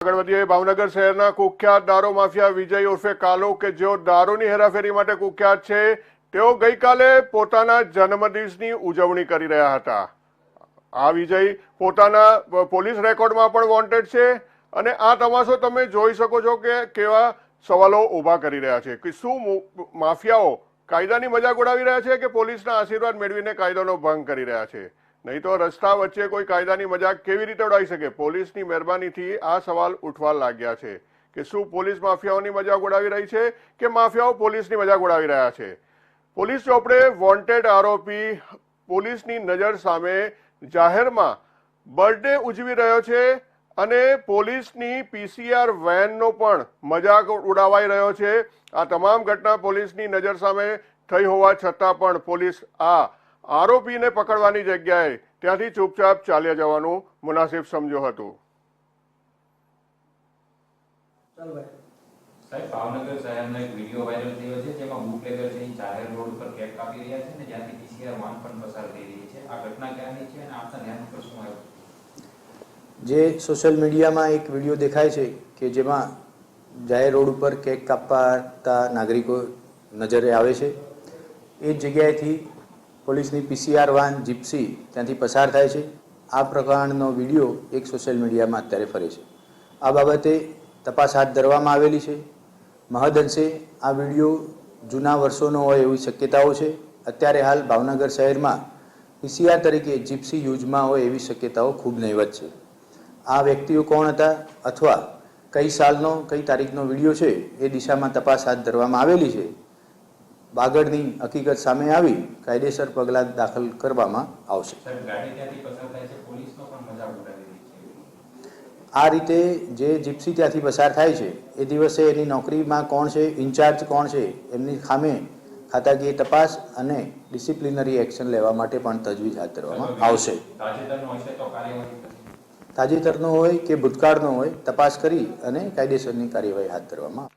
આગળ વધીએ ભાવનગર શહેરના કુખ્યાત દારૂ માફિયા વિજય ઉર્ફે કાલો કે જેઓ દારૂની હેરાફેરી માટે કુખ્યાત છે, તેઓ ગઈકાલે પોતાના જન્મદિવસની ઉજવણી કરી રહ્યા હતા. આ વિજય પોતાના પોલીસ રેકોર્ડમાં પણ વોન્ટેડ છે અને આ તમાશો તમે જોઈ શકો છો કે કેવા સવાલો ઊભા કરી રહ્યા છે કે શું માફિયાઓ કાયદાની મજાક ઉડાવી રહ્યા છે કે પોલીસના આશીર્વાદ મેળવીને કાયદાનો ભંગ કરી રહ્યા છે? નહીં તો રસ્તા વચ્ચે કોઈ કાયદાની મજાક કેવી રીતે ઉડાવી શકે? પોલીસની મહેરબાનીથી આ સવાલ ઉઠવા લાગ્યા છે કે શું પોલીસ માફિયાઓની મજાક ઉડાવી રહી છે કે માફિયાઓ પોલીસની મજાક ઉડાવી રહ્યા છે? પોલીસ ચોપડે વોન્ટેડ આરોપી પોલીસની નજર સામે જાહેરમાં બર્થડે ઉજવી રહ્યો છે અને પોલીસની પીસીઆર વેનનો પણ મજાક ઉડાવાઈ રહ્યો છે. આ તમામ ઘટના પોલીસની નજર સામે થઈ હોવા છતાં પણ પોલીસ આ આરોપીને પકડવાની જગ્યાએ ત્યાંથી ચૂપચાપ ચાલ્યા જવાનું મુનાસિબ સમજો હતું. સાહેબ ભાવનગર શહેરનો એક વીડિયો વાયરલ થયો છે જેમાં બુટલેગર છે એ રોડ પર કેક કાપી રહ્યા છે ને જ્યાંથી પીસીઆર વાન પણ પસાર થઈ રહી છે. આ ઘટના ક્યાંની છે અને આપના ધ્યાન પર શું આવ્યું? જે સોશિયલ મીડિયામાં એક વીડિયો દેખાય છે કે જેમાં જાહેર રોડ ઉપર કેક કાપતા નાગરિકો નજરે આવે છે. એ જગ્યાએથી પોલીસની પીસીઆર વાન જીપ્સી ત્યાંથી પસાર થાય છે. આ પ્રકારનો વીડિયો એક સોશિયલ મીડિયામાં અત્યારે ફરે છે. આ બાબતે તપાસ હાથ ધરવામાં આવેલી છે. મહદઅંશે આ વીડિયો જૂના વર્ષોનો હોય એવી શક્યતાઓ છે. અત્યારે હાલ ભાવનગર શહેરમાં પીસીઆર તરીકે જીપ્સી યુઝમાં હોય એવી શક્યતાઓ ખૂબ નહીવત છે. આ વ્યક્તિઓ કોણ હતા અથવા કઈ સાલનો, કઈ તારીખનો વીડિયો છે એ દિશામાં તપાસ હાથ ધરવામાં આવેલી છે. આગળની હકીકત સામે આવી કાયદેસર પગલાં દાખલ કરવામાં આવશે. આ રીતે જે જીપ્સી ત્યાંથી પસાર થાય છે એ દિવસે એની નોકરીમાં કોણ છે ઇન્ચાર્જ કોણ છે એમની ખામે ખાતાકીય તપાસ અને ડિસિપ્લિનરી એક્શન લેવા માટે પણ તજવીજ હાથ ધરવામાં આવશે. તાજેતરનો હોય કે ભૂતકાળનો હોય તપાસ કરી અને કાયદેસરની કાર્યવાહી હાથ ધરવામાં